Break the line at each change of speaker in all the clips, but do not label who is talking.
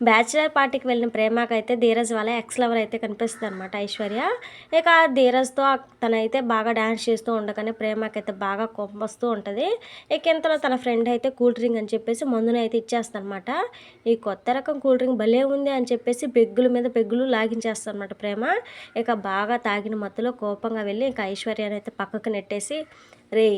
Bachelor పార్టీకి వెళ్ళిన ప్రేమకి అయితే ధీరజ్ వాళ్ళ ఎక్స్ లవర్ అయితే కనిపిస్తుంది అనమాట ఐశ్వర్య. ఇక ధీరజ్తో తనైతే బాగా డ్యాన్స్ చేస్తూ ఉండగానే ప్రేమకి అయితే బాగా కోపం వస్తూ ఉంటుంది. ఇక ఇంతలో తన ఫ్రెండ్ అయితే కూల్ డ్రింక్ అని చెప్పేసి మందుని అయితే ఇచ్చేస్తానమాట ఈ కొత్త రకం కూల్ డ్రింక్ భలే ఉంది అని చెప్పేసి పెగ్గుల మీద పెగ్గులు లాగించేస్తారనమాట ప్రేమ. ఇక బాగా తాగిన మత్తులో కోపంగా వెళ్ళి ఇంకా ఐశ్వర్యని అయితే పక్కకు నెట్టేసి రే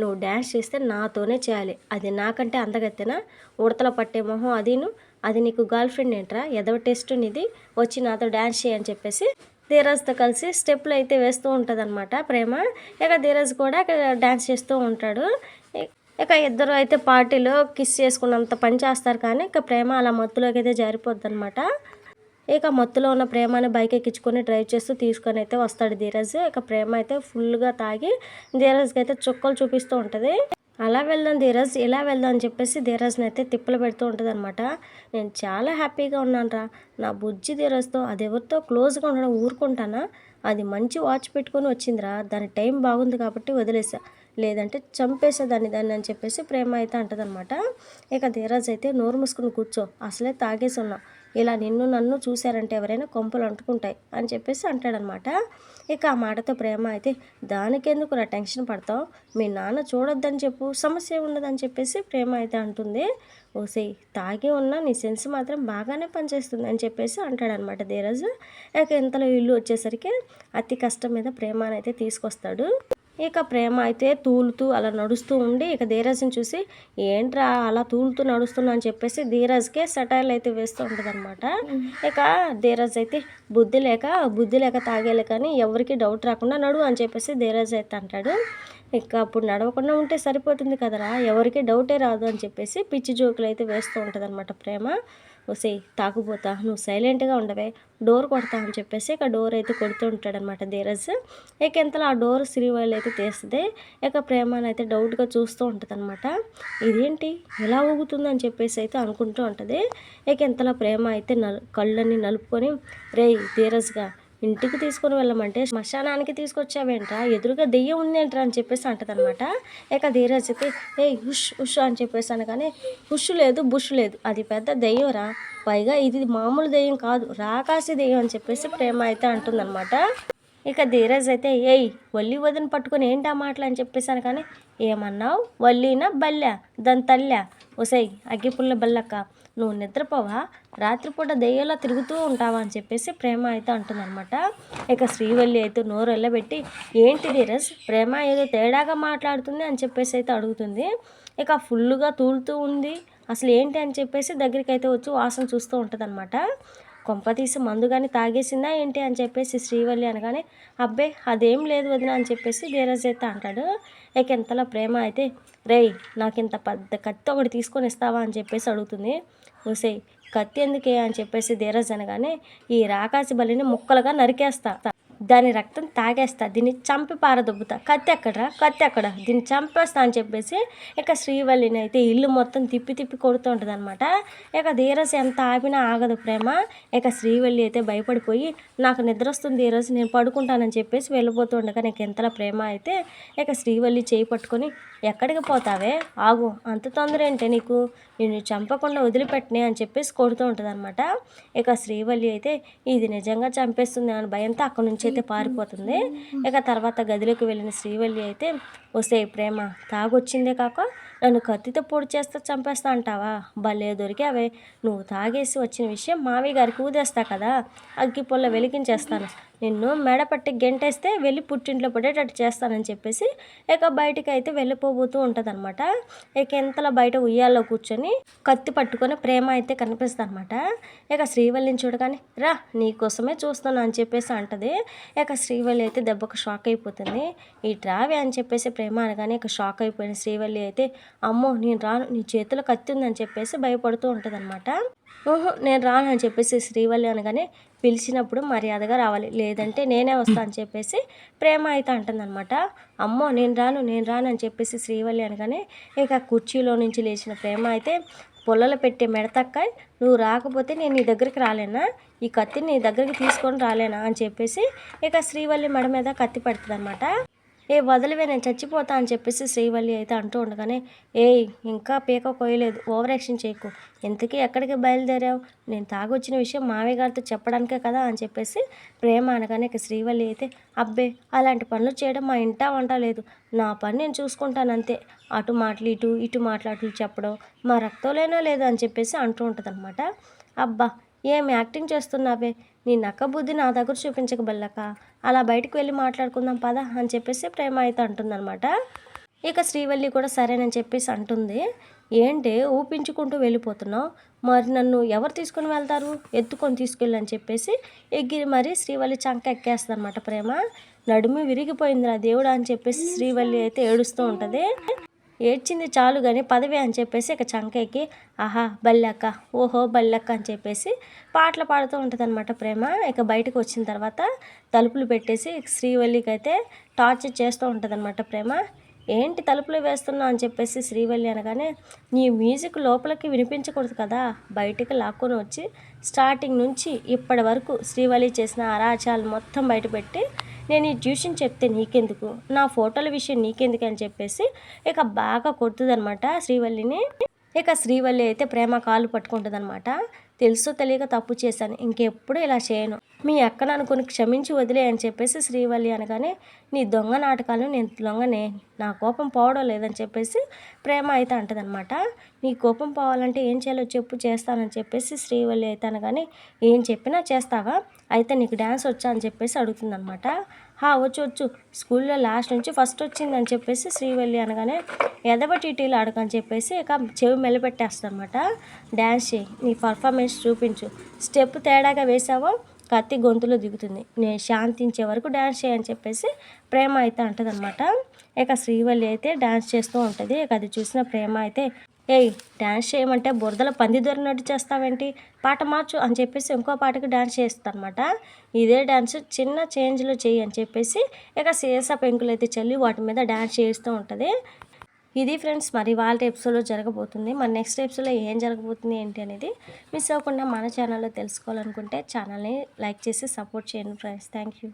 నువ్వు డ్యాన్స్ చేస్తే నాతోనే చేయాలి. అది నాకంటే అందగత్తెనా? ఉడతల పట్టే మొహం అదిను అది నీకు గర్ల్ ఫ్రెండ్ ఏంట్రా? ఎదవ టెస్ట్ నీది. వచ్చి నాతో డ్యాన్స్ చేయని చెప్పేసి ధీరజ్తో కలిసి స్టెప్లు అయితే వేస్తూ ఉంటుంది అనమాట ప్రేమ. ఇక ధీరజ్ కూడా డ్యాన్స్ చేస్తూ ఉంటాడు. ఇక ఇద్దరు అయితే పార్టీలో కిస్ చేసుకున్నంత పని చేస్తారు కానీ ఇక ప్రేమ అలా మత్తులోకి అయితే జారిపోద్ది అనమాట ఇక మత్తులో ఉన్న ప్రేమని బైక్ ఎక్కించుకొని డ్రైవ్ చేస్తూ తీసుకొని అయితే వస్తాడు ధీరజ్. ఇక ప్రేమ అయితే ఫుల్గా తాగి ధీరజ్కి అయితే చుక్కలు చూపిస్తూ ఉంటుంది. అలా వెళ్దాం ధీరజ్ ఇలా వెళ్దాం అని చెప్పేసి ధీరజ్ని అయితే తిప్పలు పెడుతూ ఉంటుంది అనమాట నేను చాలా హ్యాపీగా ఉన్నానరా. నా బుజ్జి ధీరజ్తో అది ఎవరితో క్లోజ్గా ఉండడం ఊరుకుంటానా? అది మంచి వాచ్ పెట్టుకొని వచ్చిందిరా. దాని టైం బాగుంది కాబట్టి వదిలేసా. లేదంటే చంపేసేదాన్ని దాన్ని అని చెప్పేసి ప్రేమ అయితే అంటదనమాట ఇక ధీరజ్ అయితే నోరు మూసుకుని కూర్చో. అసలే తాగేసి ఉన్నా. ఇలా నిన్ను నన్ను చూశారంటే ఎవరైనా కొంపలు అంటుకుంటాయి అని చెప్పేసి అంటాడనమాట. ఇక ఆ మాటతో ప్రేమ అయితే దానికెందుకు నా టెన్షన్ పడతావు? మీ నాన్న చూడొద్దని చెప్పు సమస్య ఉండదని చెప్పేసి ప్రేమ అయితే అంటుంది. ఓసే తాగి ఉన్న నీ సెన్స్ మాత్రం బాగానే పనిచేస్తుంది అని చెప్పేసి అంటాడనమాట ధీరజ్. ఇక ఇంతలో ఇల్లు వచ్చేసరికి అతి కష్టం మీద ప్రేమను అయితే తీసుకొస్తాడు. ఇక ప్రేమ అయితే తూలుతూ అలా నడుస్తూ ఉండి ఇక ధీరజ్ని చూసి ఏంట్రా అలా తూలుతూ నడుస్తున్నా అని చెప్పేసి ధీరజ్కే సటైల్ అయితే వేస్తూ ఉంటుంది అనమాట ఇక ధీరజ్ అయితే బుద్ధి లేక బుద్ధి లేక తాగేలే కానీ ఎవరికి డౌట్ రాకుండా నడువు అని చెప్పేసి ధీరజ్ అయితే అంటాడు. ఇక అప్పుడు నడవకుండా ఉంటే సరిపోతుంది కదరా ఎవరికి డౌటే రాదు అని చెప్పేసి పిచ్చి జోకులు అయితే వేస్తూ ఉంటుంది అనమాట ప్రేమ. ఒసే తాకుపోతా నువ్వు సైలెంట్గా ఉండవే డోర్ కొడతా అని చెప్పేసి ఇక డోర్ అయితే కొడుతూ ఉంటాడనమాట ధీరజ్. ఇక ఇంతలో ఆ డోర్ శ్రీవాళ్ళు అయితే తీస్తుంది. ఇక ప్రేమను అయితే డౌట్గా చూస్తూ ఉంటుంది అనమాట ఇదేంటి? ఎలా ఊగుతుంది అని చెప్పేసి అయితే అనుకుంటూ ఉంటుంది. ఇక ఇంతలో ప్రేమ అయితే నలు కళ్ళని నలుపుకొని రేయ్ ధీరజ్గా ఇంటికి తీసుకొని వెళ్ళమంటే శ్మశానానికి తీసుకొచ్చావేంట్రా? ఎదురుగా దెయ్యం ఉందేంట్రా అని చెప్పేసి అంటదనమాట ఇక ధీరజ్ అయితే ఏ హుష్ హుష్ అని చెప్పేసి అనగానే హుష్ లేదు బుష్ లేదు అది పెద్ద దెయ్యం రా పైగా ఇది మామూలు దెయ్యం కాదు రాకాసి దెయ్యం అని చెప్పేసి ప్రేమ అయితే అంటుందన్నమాట. ఇక ధీరజ్ అయితే ఏయ్ వల్లి వదిన పట్టుకొని ఏంటి ఆ మాటలు అని చెప్పేసాను కానీ ఏమన్నావు? వల్లీనా బల్లా దాని తల్లా ఒసై అగ్గిపుల్ల బల్లక్క? నువ్వు నిద్రపోవా? రాత్రిపూట దెయ్యంలా తిరుగుతూ ఉంటావా అని చెప్పేసి ప్రేమ అయితే అంటుందన్నమాట. ఇక శ్రీవల్లి అయితే నోరు వెళ్ళబెట్టి ఏంటి ధీరజ్ ప్రేమ ఏదో తేడాగా మాట్లాడుతుంది అని చెప్పేసి అయితే అడుగుతుంది. ఇక ఫుల్గా తూలుతూ ఉంది. అసలు ఏంటి అని చెప్పేసి దగ్గరికి అయితే వచ్చి వాసన చూస్తూ ఉంటుంది కొంప తీసి మందు కానీ తాగేసిందా ఏంటి అని చెప్పేసి శ్రీవల్లి అనగానే అబ్బే అదేం లేదు వదిన అని చెప్పేసి ధీరజ్ అయితే అంటాడు. ఇక ఇంతలో ప్రేమ అయితే రేయ్ నాకు ఇంత పెద్ద కత్తి ఒకటి తీసుకొని ఇస్తావా? అని చెప్పేసి అడుగుతుంది. ఊసే కత్తి ఎందుకే? అని చెప్పేసి ధీరజ్ అనగానే ఈ రాకాసి బలిని ముక్కలుగా నరికేస్తా. దాని రక్తం తాగేస్తా దీన్ని చంపి పారదొబ్బుతా. కత్తి ఎక్కడరా? కత్తి ఎక్కడ? దీన్ని చంపేస్తా అని చెప్పేసి ఇక శ్రీవల్లిని అయితే ఇల్లు మొత్తం తిప్పి తిప్పి కొడుతూ ఉంటుంది అనమాట ఇక ధీరస్ ఎంత ఆపినా ఆగదు ప్రేమ. ఇక శ్రీవల్లి అయితే భయపడిపోయి నాకు నిద్ర వస్తుంది ధీరజ్ నేను పడుకుంటానని చెప్పేసి వెళ్ళిపోతుండగా నీకు ఎంతలా ప్రేమ అయితే ఇక శ్రీవల్లి చేయి పట్టుకొని ఎక్కడికి పోతావే? ఆగు అంత తొందర ఏంటే నీకు? నేను చంపకుండా వదిలిపెట్టనే అని చెప్పేసి కొడుతూ ఉంటుంది అనమాట ఇక శ్రీవల్లి అయితే ఇది నిజంగా చంపేస్తుంది అని భయంతో అక్కడి నుంచి అయితే పారిపోతుంది. ఇక తర్వాత గదిలోకి వెళ్ళిన శ్రీవల్లి అయితే వస్తే ప్రేమ తాగొచ్చిందే కాక నన్ను కత్తితో పొడి చేస్తా చంపేస్తా అంటావా? భలే దొరికావే. నువ్వు తాగేసి వచ్చిన విషయం మావి గారికి ఊదేస్తా కదా. అగ్గి పొల్ల వెలిగించేస్తాను. నిన్ను మెడపట్టి గెంటేస్తే వెళ్ళి పుట్టింట్లో పడేటట్టు చేస్తానని చెప్పేసి ఇక బయటికి అయితే వెళ్ళిపోబోతూ ఉంటుంది అనమాట ఇక ఎంతలా బయట ఉయ్యాల్లో కూర్చొని కత్తి పట్టుకొని ప్రేమ అయితే కనిపిస్తుంది అనమాట ఇక శ్రీవల్లిని చూడగానే రా నీకోసమే చూస్తాను అని చెప్పేసి అంటది. ఇక శ్రీవల్లి అయితే దెబ్బకు షాక్ అయిపోతుంది. ఈ ట్రావే అని చెప్పేసి ప్రేమ అనగానే ఇక షాక్ అయిపోయిన శ్రీవల్లి అయితే అమ్మో నేను రాను నీ చేతిలో కత్తి ఉందని చెప్పేసి భయపడుతూ ఉంటుంది ఓహో నేను రాను అని చెప్పేసి శ్రీవల్లి అనగానే పిలిచినప్పుడు మర్యాదగా రావాలి. లేదంటే నేనే వస్తా అని చెప్పేసి ప్రేమ అయితే అంటుందన్నమాట. అమ్మో నేను రాను నేను రాను అని చెప్పేసి శ్రీవల్లి అనగానే ఇక కుర్చీలో నుంచి లేచిన ప్రేమ అయితే పొల్లలు పెట్టే మెడతక్కాయ్ నువ్వు రాకపోతే నేను నీ దగ్గరికి రాలేనా? ఈ కత్తిని నీ దగ్గరికి తీసుకొని రాలేనా? అని చెప్పేసి ఇక శ్రీవల్లి మెడ మీద కత్తి పెడుతుంది ఏ వదిలివే నేను చచ్చిపోతా అని చెప్పేసి శ్రీవల్లి అయితే అంటూ ఉండగానే ఏయ్ ఇంకా పీక కోయలేదు ఓవర్ యాక్షన్ చేయకు. ఎందుకే ఎక్కడికి బయలుదేరావు? నేను తాగొచ్చిన విషయం మావయ్య గారితో చెప్పడానికే కదా అని చెప్పేసి ప్రేమ అనగానే ఇక శ్రీవల్లి అయితే అబ్బే అలాంటి పనులు చేయడం మా ఇంటా వంట లేదు. నా పని నేను చూసుకుంటాను అంతే. అటు మాటలు ఇటు ఇటు మాట్లాటలు చెప్పడం మా రక్తంలోనో లేదు అని చెప్పేసి అంటూ ఉంటుంది అబ్బా ఏం యాక్టింగ్ చేస్తున్నావే? నీ నక్క బుద్ధి నా దగ్గర చూపించక బల్లక? అలా బయటకు వెళ్ళి మాట్లాడుకుందాం పదా అని చెప్పేసి ప్రేమ అయితే అంటుందన్నమాట. ఇక శ్రీవల్లి కూడా సరేనని చెప్పేసి అంటుంది. ఏంటి ఊపించుకుంటూ వెళ్ళిపోతున్నావు? మరి నన్ను ఎవరు తీసుకొని వెళ్తారు? ఎత్తుకొని తీసుకెళ్ళని చెప్పేసి ఎగిరి మరి శ్రీవల్లి చంక ఎక్కేస్తుంది అనమాట ప్రేమ. నడుము విరిగిపోయిందిరా దేవుడా అని చెప్పేసి శ్రీవల్లి అయితే ఏడుస్తూ ఉంటుంది. ఏడ్చింది చాలు కానీ పదవి అని చెప్పేసి ఇక చంకకి ఆహా బల్లక్క ఓహో బల్లక్క అని చెప్పేసి పాటలు పాడుతూ ఉంటుంది అనమాట ప్రేమ. ఇక బయటకు వచ్చిన తర్వాత తలుపులు పెట్టేసి శ్రీవల్లికి అయితే టార్చర్ చేస్తూ ఉంటుంది అనమాట ప్రేమ. ఏంటి తలుపులు వేస్తున్నావు అని చెప్పేసి శ్రీవల్లి అనగానే నీ మ్యూజిక్ లోపలికి వినిపించకూడదు కదా బయటికి లాక్కొని వచ్చి స్టార్టింగ్ నుంచి ఇప్పటి వరకు శ్రీవల్లి చేసిన అరాచాలు మొత్తం బయటపెట్టి నేను ఈ ట్యూషన్ చెప్తే నీకెందుకు? నా ఫోటోల విషయం నీకెందుకు అని చెప్పేసి ఇక బాగా కొడుతుందనమాట శ్రీవల్లిని. ఇక శ్రీవల్లి అయితే ప్రేమ కాలు పట్టుకుంటుందన్నమాట. తెలుసో తెలియక తప్పు చేశాను. ఇంకెప్పుడు ఇలా చేయను. మీ అక్కను అనుకుని క్షమించి వదిలే అని చెప్పేసి శ్రీవల్లి అనగానే నీ దొంగ నాటకాలు నేను దొంగనే నా కోపం పోవడం లేదని చెప్పేసి ప్రేమ అయితే అంటదనమాట నీ కోపం పోవాలంటే ఏం చేయాలో చెప్పు చేస్తానని చెప్పేసి శ్రీవల్లి అయితే అనగానే ఏం చెప్పినా చేస్తావా? అయితే నీకు డ్యాన్స్ వచ్చా అని చెప్పేసి అడుగుతుందనమాట హా వచ్చు వచ్చు. స్కూల్లో లాస్ట్ నుంచి ఫస్ట్ వచ్చిందని చెప్పేసి శ్రీవల్లి అనగానే ఎదవ టీటీలు అడగని చెప్పేసి ఇక చెవి మెలిపెట్టేస్తుంది అనమాట డ్యాన్స్ చేయి నీ పర్ఫార్మెన్స్ చూపించు. స్టెప్ తేడాగా వేసావో? కత్తి గొంతులో దిగుతుంది. నేను శాంతించే వరకు డ్యాన్స్ చేయని చెప్పేసి ప్రేమ అయితే అంటదనమాట ఇక శ్రీవల్లి అయితే డ్యాన్స్ చేస్తూ ఉంటుంది. ఇక అది చూసిన ప్రేమ అయితే ఏయ్ డ్యాన్స్ చేయమంటే బురదలో పంది దొరినట్టు చేస్తావేంటి? పాట మార్చు అని చెప్పేసి ఇంకో పాటకి డ్యాన్స్ చేస్తానమాట ఇదే డ్యాన్స్ చిన్న చేంజ్లో చేయి అని చెప్పేసి ఇక సీసా పెంకులు అయితే చల్లి వాటి మీద డ్యాన్స్ చేస్తూ ఉంటుంది. ఇది ఫ్రెండ్స్ మరి వాళ్ళ ఎపిసోడ్లో జరగబోతుంది. మరి నెక్స్ట్ ఎపిసోడ్లో ఏం జరగబోతుంది ఏంటి అనేది మిస్ అవ్వకుండా మన ఛానల్లో తెలుసుకోవాలనుకుంటే ఛానల్ని లైక్ చేసి సపోర్ట్ చేయండి ఫ్రెండ్స్ థ్యాంక్ యూ